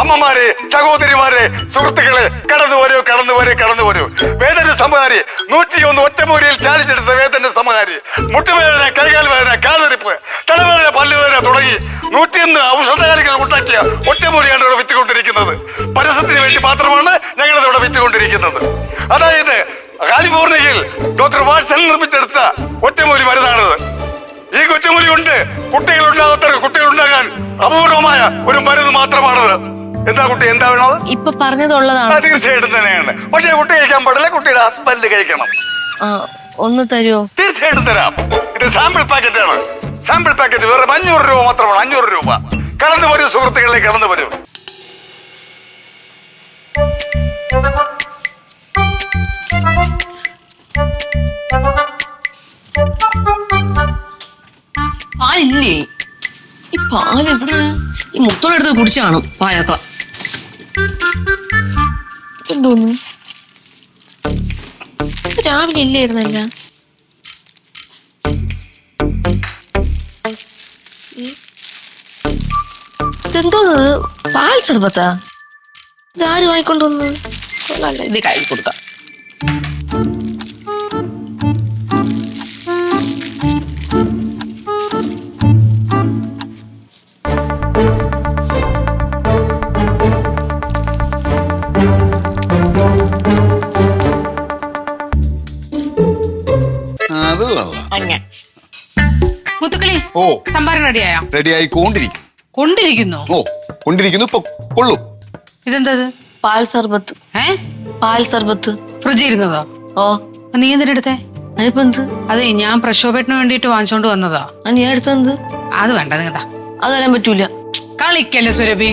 അമ്മമാരെ സഹോദരിമാരെ സുഹൃത്തുക്കളെ കടന്നു വരൂ കടന്നു വരൂ കടന്നു വരൂ. വേദന സമാഹാരി നൂറ്റിയൊന്ന് ഒറ്റമൂരിയിൽ ചാലിച്ചെടുത്ത വേദന സമഹാരി മുട്ടുവേദന കൈകാൽ വേദന കാതരിപ്പ് തലവേദന പല്ലുവേദന തുടങ്ങി നൂറ്റിയൊന്ന് ഔഷധകാലികൾ ഉണ്ടാക്കിയ ഒറ്റമൂരിയാണ് ഇവിടെ വിറ്റുകൊണ്ടിരിക്കുന്നത്. പരസ്യത്തിന് വേണ്ടി മാത്രമാണ് ഞങ്ങൾ ഇവിടെ വിറ്റുകൊണ്ടിരിക്കുന്നത്. അതായത് കാലിഫോർണിയയിൽ ഡോക്ടർ വാട്സൺ നിർമ്മിച്ചെടുത്ത ഒറ്റമൂലി മരുന്നാണിത് ഈ കുറ്റമൂലി ഉണ്ട്. കുട്ടികൾ ഉണ്ടാകാത്ത കുട്ടികൾ ഉണ്ടാകാൻ അപൂർവമായ ഒരു മരുന്ന് മാത്രമാണത്. എന്താ കുട്ടി എന്താ വേണത് ഇപ്പൊ പറഞ്ഞതുള്ളതാണ്. തീർച്ചയായിട്ടും തന്നെയാണ്. പക്ഷേ കുട്ടി കഴിക്കാൻ പാടില്ല കുട്ടിയുടെ ഹസ്ബൻഡ് കഴിക്കണം. ആ ഒന്ന് തരുമോ തീർച്ചയായിട്ടും തരാം. ഇത് സാമ്പിൾ പാക്കറ്റ് ആണ്. സാമ്പിൾ പാക്കറ്റ് വെറും അഞ്ഞൂറ് രൂപ മാത്രമാണ് അഞ്ഞൂറ് രൂപ. കടന്നു വരൂ സുഹൃത്തുക്കളെ കടന്നു വരൂ. പാലില്ലേ? ഈ പാൽ എവിടെ ഈ മുത്തോടെടുത്ത് കുടിച്ചാണ് പായൊക്കെ? എന്തോന്നു തോന്നുന്നു രാവിലെ ഇല്ലായിരുന്നല്ല ഇതെന്തോ പാൽ സർബത്താ? ഇതാര് വാങ്ങിക്കൊണ്ടുവന്ന് ഇത് കൈ കൊടുക്കാം. അങ്ങനെ മുത്തുക്കളി ഓ. സംഭാരം റെഡിയായോ? റെഡിയായി ആയിക്കൊണ്ടിരിക്കും കൊണ്ടിരിക്കുന്നു? ഓ കൊണ്ടിരിക്കുന്നു ഇപ്പൊ കൊള്ളു. ഇതെന്തത്? പാൽ സർബത്ത്. ഏ? പാൽ സർബത്ത്. ഫ്രിഡ്ജ് ഇരുന്നതോ ഓ നീ എന്തിനെടുത്തേ? അതിപ്പോ എന്ത്? അതെ ഞാൻ പ്രക്ഷോഭത്തിന് വേണ്ടിട്ട് വാങ്ങിച്ചോണ്ട് വന്നതാ. ആ നീ എടുത്തത് അത് വേണ്ട നിങ്ങതാ അത് തരാൻ പറ്റൂല. കളിക്കല്ലേ സുരഭി?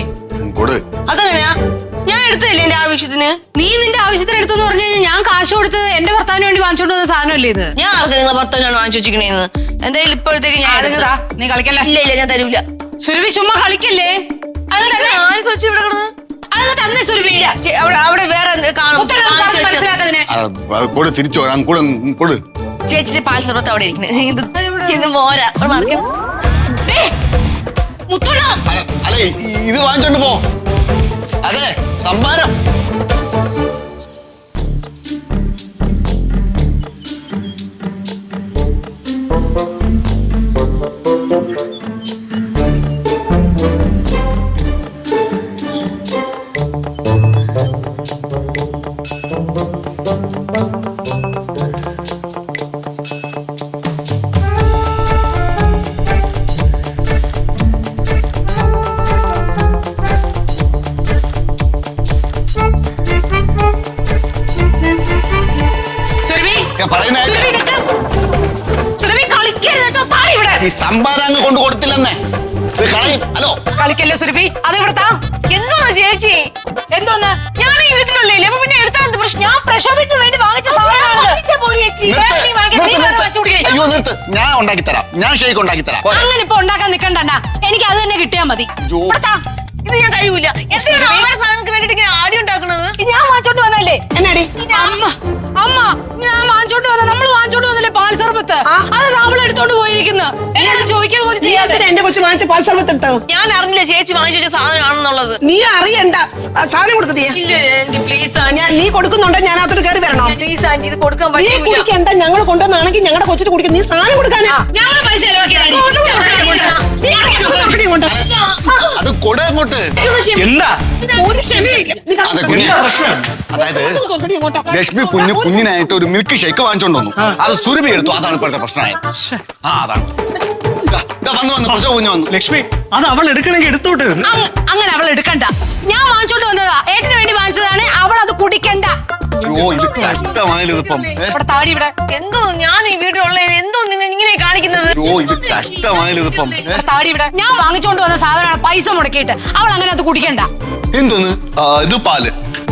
കൊടു. അതെങ്ങനെയാ? എടുത്തില്ലേ എന്റെ ആവശ്യത്തിന്? നീ നിന്റെ ആവശ്യത്തിന് എടുത്തെന്ന് പറഞ്ഞു കഴിഞ്ഞാൽ ഞാൻ കാശ് കൊടുത്ത് എന്റെ ഭർത്താവിന് വേണ്ടി വാങ്ങിച്ചോണ്ട് വന്ന സാധനമല്ലേ ഇത്? ഞാൻ ആർക്ക് നിങ്ങളെ ഭർത്താവിനാണ് വാങ്ങിച്ചു വെച്ചിരിക്കണേന്ന്? എന്തായാലും ഇപ്പോഴത്തേക്ക് ഞാൻ. നീ കളിക്കല്ലേ? ഇല്ല ഇല്ല ഞാൻ തരൂല. സുരഭി ചുമ കളിക്കല്ലേ? അത് തന്നെ ഞാൻ കുറച്ച് ഇവിടെ കിടന്ന്? അത് തന്നെ സുരഭി. ഇല്ല, ചെ- അവിടെ അവിടെ വേറെ എന്ത് കാണും? മുത്തോട് ഒന്ന് വാങ്ങിച്ച് പറഞ്ഞ് വെച്ച- മനസ്സിലാക്കതിനെ. കൊടു തിരിച്ചു വരാം. കൊടു കൊടു. ചേച്ചി പാൽ സർബത്ത് അവിടെ ഇരിക്കുന്നത് ഇത് ഇത് മോരാ. മറിക്കും. അല്ല അല്ല, ഇത് വാങ്ങിച്ചോണ്ട് പോ. അതെ താടി ഇവിടെ. ഈ സംഭാരം അങ്ങ് കൊണ്ടു കൊടുത്തില്ലെന്നേ. ഇത് കളയും. ഹലോ. കളിക്കല്ലേ സുരഭി? അത് ഇവിടെ താ എന്തോന്ന് ചേച്ചി? എന്തോന്ന്? ഞാൻ ഈ വീട്ടിലുള്ളേ അപ്പൊ പിന്നെ എടുത്താൽ എന്ത് പ്രശ്നം? ഞാൻ പ്രക്ഷോഭത്തിന് വേണ്ടി വാങ്ങിച്ച വാങ്ങിച്ച. അയ്യോ നിർത്ത്. ഞാൻ ഉണ്ടാക്കി തരാം. ഞാൻ ഷേക്ക് ഉണ്ടാക്കി തരാം. അങ്ങനെ ഇപ്പൊ ഉണ്ടാക്കാൻ നിക്കണ്ടണ്ട. എനിക്ക് അത് തന്നെ കിട്ടിയാ മതി. ഇത് ഞാൻ തരൂല എന്തിനാണ് വേണ്ടിട്ട് ആടി ഉണ്ടാക്കുന്നത്? ഞാൻ വാങ്ങിച്ചോണ്ട് എടുത്തോണ്ട് പോയിരിക്കുന്നു. എന്നോട് ചോദിക്കാതെ പോലും ചെയ്യാതെ. എന്തിനാ എന്റെ കൊച്ചു വാങ്ങിച്ച ഞാൻ അറിഞ്ഞില്ല ചേച്ചി വാങ്ങിച്ചു വെച്ച സാധനമാണെന്നുള്ളത്. നീ അറിയണ്ട. സ- സാധനം കൊടുക്കത്തിയ ഇല്ല ആന്റി പ്ലീസ് ഞാൻ നീ കൊടുക്കുന്നുണ്ടോ? ഞാൻ അകത്തോട്ട് കയറി വരണോ? പ്ലീസ് ആന്റി ഇത് കൊടുക്കാൻ നീ പറ്റില്ല കുടിക്കണ്ട. ഞങ്ങൾ കൊണ്ടുവന്നാണെങ്കിൽ ഞങ്ങളുടെ കൊച്ചിട്ട് കുടിക്കാൻ നീ സാധനം കൊടുക്കാനാ? ഞങ്ങൾ കൊടു അങ്ങോട്ട്? എന്താ? ഒരു ക്ഷമയില്ല. നീ അതെ കാ- കുഞ്ഞ് എന്താ പ്രശ്നം. അതായത്. ലക്ഷ്മി കുഞ്ഞ് കുഞ്ഞിനായിട്ട് ഒരു മിൽക്ക് ഷേക്ക് വാങ്ങിച്ചോണ്ട് വന്നു. അത് സുരഭി എടുത്തു. അതാണ് ഇപ്പോഴത്തെ പ്രശ്നമായത് ആ അതാണ്. ദാ, ദാ വന്നു വന്നു. പ്രസവ കുഞ്ഞ് വന്നു. ലക്ഷ്മി അത് അവൾ എടുക്കണമെങ്കിൽ എടുത്തോട്ട് അങ്ങ്- അങ്ങനെ അവൾ എടുക്കണ്ട. ഞാൻ വാങ്ങിച്ചോണ്ട് വന്നതാ. ഏട്ടന് വേണ്ടി വാങ്ങിച്ചതാണ്. അവൾ അത് കുടിക്കണ്ട. അയ്യോ ഇത് കഷ്ടമായാലും ഇതിപ്പം ഏ? ഇവിടെ താടി ഇവിടെ. എന്തോ ഞാൻ ഈ വീട്ടിലുള്ള എന്തോ കാണിക്കുന്നത്? അയ്യോ ഇത് കഷ്ടമായാലും ഇതിപ്പം. ഏ? താടി ഇവിടെ. ഞാൻ വാങ്ങിച്ചോണ്ട് വന്ന സാധനമാണ് പൈസ മുടക്കിയിട്ട്. അവൾ അങ്ങനെ അത് കുടിക്കണ്ട. എന്തോന്ന്? ആ, ഇത് പാൽ.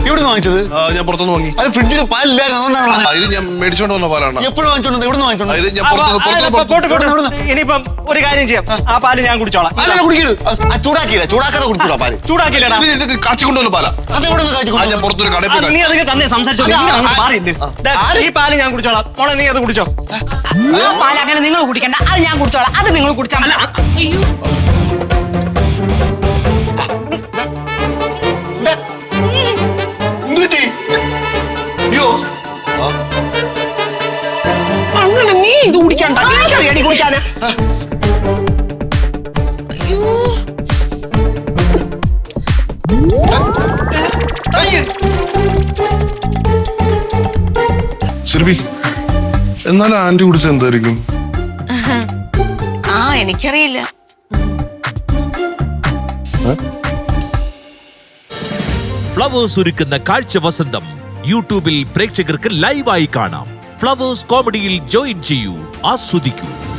എവിടെ വാങ്ങിച്ചത്? ആ, ഞാൻ പുറത്തുനിന്ന് വാങ്ങി. അത് ഫ്രിഡ്ജിൽ പാലില്ലായിരുന്നു അതുകൊണ്ടാണ് ആ, ഇത് ഞാൻ മേടിച്ചോണ്ട് വന്ന പാലാണ്. എപ്പോഴും വാങ്ങിച്ചോണ്ട് എവിടെ ആ, വാങ്ങിച്ചോണ്ട് ഞാൻ പുറത്തുനിന്ന് പുറത്തുനിന്ന് പോട്ട് പുറത്തുനിന്ന്. പോട്ട് ഇനിയിപ്പം ഒരു കാര്യം ചെയ്യാം. ആ. പാൽ ഞാൻ കുടിച്ചോളാം. പാല കുടിക്കരുത് ആ, ചൂടാക്കിയില്ല. ചൂടാക്കാതെ കുടിക്കൂടാ പാൽ. ചൂടാക്കിയില്ലടാ. ഇത് ഇത് കാച്ചി കൊണ്ടുവന്ന പാലാ. അത് എവിടെ നിന്ന് കാച്ചി ആ, ഞാൻ? പുറത്തൊരു കടയിൽ ആ, പോയി നീ അതൊക്കെ തന്നെ സംസാരിച്ചോ. നീ അങ്ങോട്ട് മാറിയില്ലേ ദാ, ഈ പാൽ ഞാൻ കുടിച്ചോളാം. മോളെ നീ അത് കുടിച്ചോ. പാലാക്കാൻ അങ്ങനെ നിങ്ങൾ കുടിക്കണ്ട അത് ഞാൻ കുടിച്ചോളാം അത് നിങ്ങൾ കുടിച്ചാൽ അങ്ങനെ നീ ഇത് കുടിക്കണ്ട എന്നാലും ആന്റി കുടിച്ച എന്തായിരിക്കും? ആ എനിക്കറിയില്ല. ഫ്ലവേഴ്സ് ഒരുക്കുന്ന കാഴ്ച വസന്തം യൂട്യൂബിൽ പ്രേക്ഷകർക്ക് ലൈവായി കാണാം. ഫ്ലവേഴ്സ് കോമഡിയിൽ ജോയിൻ ചെയ്യൂ. ആസ്വദിക്കൂ.